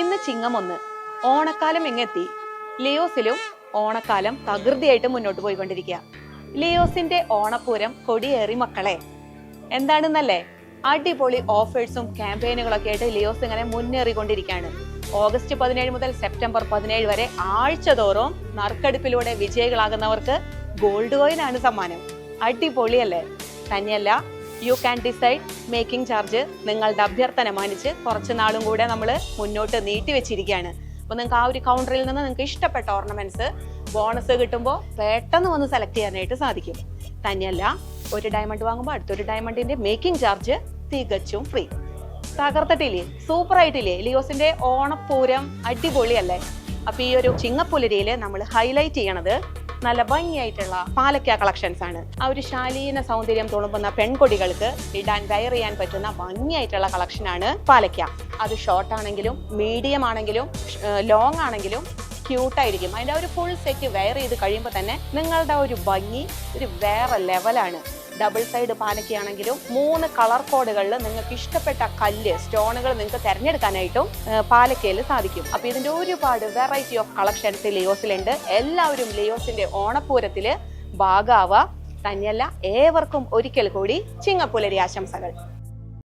ഇന്ന് ചിങ്ങം ഒന്ന് ഓണക്കാലം എങ്ങെത്തി? ലിയോസിലും ഓണക്കാലം തകൃതിയായിട്ട് മുന്നോട്ട് പോയിക്കൊണ്ടിരിക്കുക ലിയോസിന്റെ ഓണപ്പൂരം കൊടിയേറി മക്കളെ. എന്താണെന്നല്ലേ? അടിപൊളി ഓഫേഴ്സും ക്യാമ്പയിനുകളൊക്കെ ആയിട്ട് ലിയോസ് ഇങ്ങനെ മുന്നേറിക്കൊണ്ടിരിക്കുകയാണ് ഓഗസ്റ്റ് പതിനേഴ് മുതൽ സെപ്റ്റംബർ പതിനേഴ് വരെ ആഴ്ച തോറും നറുക്കെടുപ്പിലൂടെ വിജയികളാകുന്നവർക്ക് ഗോൾഡ് കോയിൻ ആണ് സമ്മാനം. അടിപൊളിയല്ലേ? തന്നെയല്ല you can decide making charge നിങ്ങളുടെ അഭ്യർത്ഥന മാനിച്ച് കുറച്ച് നാളും കൂടെ നമ്മൾ മുന്നോട്ട് നീട്ടി വെച്ചിരിക്കുകയാണ്. അപ്പോൾ നിങ്ങൾക്ക് ആ ഒരു കൗണ്ടറിൽ നിന്ന് നിങ്ങൾക്ക് ഇഷ്ടപ്പെട്ട ഓർണമെന്റ്സ് ബോണസ് കിട്ടുമ്പോൾ പെട്ടെന്ന് വന്ന് സെലക്ട് ചെയ്യാനായിട്ട് സാധിക്കും. തന്നെയല്ല ഒരു ഡയമണ്ട് വാങ്ങുമ്പോൾ അടുത്തൊരു ഡയമണ്ടിന്റെ മേക്കിംഗ് ചാർജ് തികച്ചും ഫ്രീ തകർത്തിട്ടില്ലേ? സൂപ്പർ ആയിട്ടില്ലേ? ലിയോസിന്റെ ഓണപ്പൂരം അടിപൊളിയല്ലേ? അപ്പോൾ ഈ ഒരു ചിങ്ങപ്പുലരിയിൽ നമ്മൾ ഹൈലൈറ്റ് ചെയ്യണത് നല്ല ഭംഗിയായിട്ടുള്ള പാലക്ക കളക്ഷൻസ് ആണ്. ആ ഒരു ശാലീന സൗന്ദര്യം തുളുമ്പുന്ന പെൺകൊടികൾക്ക് ഇടാൻ വെയർ ചെയ്യാൻ പറ്റുന്ന ഭംഗിയായിട്ടുള്ള കളക്ഷൻ ആണ് പാലക്ക. അത് ഷോർട്ട് ആണെങ്കിലും മീഡിയം ആണെങ്കിലും ലോങ് ആണെങ്കിലും ക്യൂട്ടായിരിക്കും അതിന്റെ ഒരു ഫുൾ സെറ്റ് വെയർ ചെയ്ത് കഴിയുമ്പോൾ തന്നെ നിങ്ങളുടെ ഒരു ഭംഗി ഒരു വേറെ ലെവലാണ് ഡബിൾ സൈഡ് പാലക്കയാണെങ്കിലും മൂന്ന് കളർ കോഡുകളിൽ നിങ്ങൾക്ക് ഇഷ്ടപ്പെട്ട കല്ല് സ്റ്റോണുകൾ നിങ്ങൾക്ക് തിരഞ്ഞെടുക്കാനായിട്ടും പാലക്കയിൽ സാധിക്കും. അപ്പൊ ഇതിന്റെ ഒരുപാട് വെറൈറ്റി ഓഫ് കളക്ഷൻസ് ലിയോസിലുണ്ട് എല്ലാവരും ലിയോസിന്റെ ഓണപ്പൂരത്തിൽ ഭാഗാവുക. തന്നെയല്ല ഏവർക്കും ഒരിക്കൽ കൂടി ചിങ്ങപ്പുലരി ആശംസകൾ.